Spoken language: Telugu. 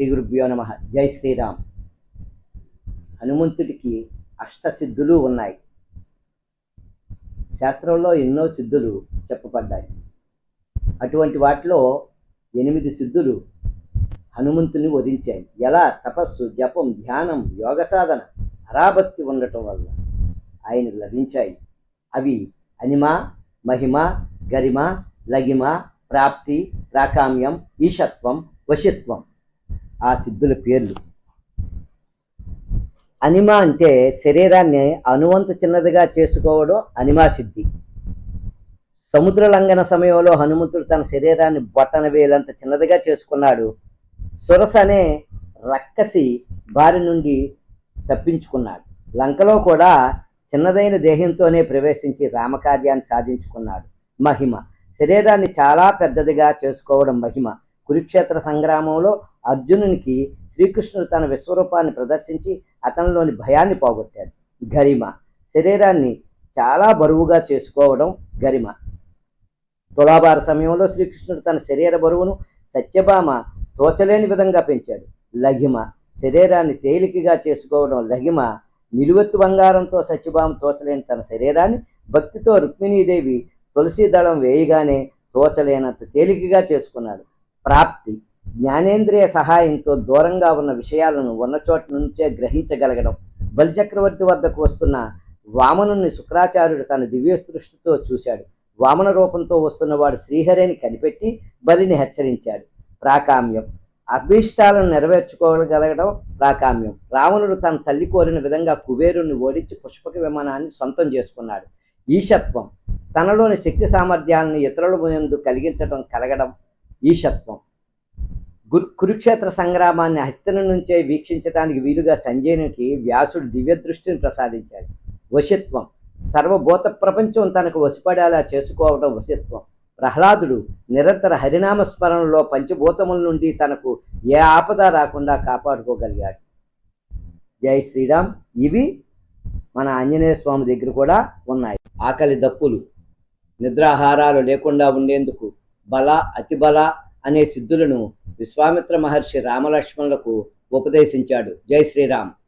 శ్రీ గురుభ్యో నమ. జై శ్రీరామ్. హనుమంతుడికి అష్టసిద్ధులు ఉన్నాయి. శాస్త్రంలో ఎన్నో సిద్ధులు చెప్పబడ్డాయి. అటువంటి వాటిలో ఎనిమిది సిద్ధులు హనుమంతుని వధించాయి. ఎలా? తపస్సు జపం ధ్యానం యోగ సాధన అరాభక్తి ఉండటం వల్ల ఆయనకు లభించాయి. అవి అనిమ మహిమ గరిమ లగిమ ప్రాప్తి ప్రాకామ్యం ఈశత్వం వశిత్వం. ఆ సిద్ధుల పేర్లు. అనిమ అంటే శరీరాన్ని అనువంత చిన్నదిగా చేసుకోవడం అనిమా సిద్ధి. సముద్ర లంఘన సమయంలో హనుమంతుడు తన శరీరాన్ని బొట్టన వేలంత చిన్నదిగా చేసుకున్నాడు. సురస అనే రక్కసి బారి నుండి తప్పించుకున్నాడు. లంకలో కూడా చిన్నదైన దేహంతోనే ప్రవేశించి రామకార్యాన్ని సాధించుకున్నాడు. మహిమ. శరీరాన్ని చాలా పెద్దదిగా చేసుకోవడం మహిమ. కురుక్షేత్ర సంగ్రామంలో అర్జునునికి శ్రీకృష్ణుడు తన విశ్వరూపాన్ని ప్రదర్శించి అతనిలోని భయాన్ని పోగొట్టాడు. గరిమ. శరీరాన్ని చాలా బరువుగా చేసుకోవడం గరిమ. తులాభార సమయంలో శ్రీకృష్ణుడు తన శరీర బరువును సత్యభామ తోచలేని విధంగా పెంచాడు. లఘిమ. శరీరాన్ని తేలికగా చేసుకోవడం లఘిమ. నిలువెత్తు బంగారంతో సత్యభామ తోచలేని తన శరీరాన్ని భక్తితో రుక్మిణీదేవి తులసి దళం వేయగానే తోచలేనంత తేలికగా చేసుకున్నాడు. ప్రాప్తి. జ్ఞానేంద్రియ సహాయంతో దూరంగా ఉన్న విషయాలను ఉన్న చోట నుంచే గ్రహించగలగడం. బలిచక్రవర్తి వద్దకు వస్తున్న వామనుని శుక్రాచార్యుడు తన దివ్య దృష్టితో చూశాడు. వామన రూపంతో వస్తున్నవాడు శ్రీహరిని కనిపెట్టి బలిని హెచ్చరించాడు. ప్రాకామ్యం. అభీష్టాలను నెరవేర్చుకోగలగడం ప్రాకామ్యం. రావణుడు తన తల్లి కోరిన విధంగా కుబేరుని ఓడించి పుష్పక విమానాన్ని సొంతం చేసుకున్నాడు. ఈశత్వం. తనలోని శక్తి సామర్థ్యాలను ఇతరుల ముందు కలిగించడం కలగడం ఈశత్వం. గురు కురుక్షేత్ర సంగ్రామాన్ని హస్తిన నుంచే వీక్షించడానికి వీలుగా సంజయునికి వ్యాసుడు దివ్య దృష్టిని ప్రసాదించాడు. వశిత్వం. సర్వభూత ప్రపంచం తనకు వసిపడేలా చేసుకోవడం వశత్వం. ప్రహ్లాదుడు నిరంతర హరినామ స్మరణలో పంచభూతముల నుండి తనకు ఏ ఆపద రాకుండా కాపాడుకోగలిగాడు. జై శ్రీరామ్. ఇవి మన ఆంజనేయ స్వామి దగ్గర కూడా ఉన్నాయి. ఆకలి దప్పులు నిద్రాహారాలు లేకుండా ఉండేందుకు బల అతిబల అనే సిద్ధులను విశ్వామిత్ర మహర్షి రామలక్ష్మణులకు ఉపదేశించాడు. జై శ్రీరామ్.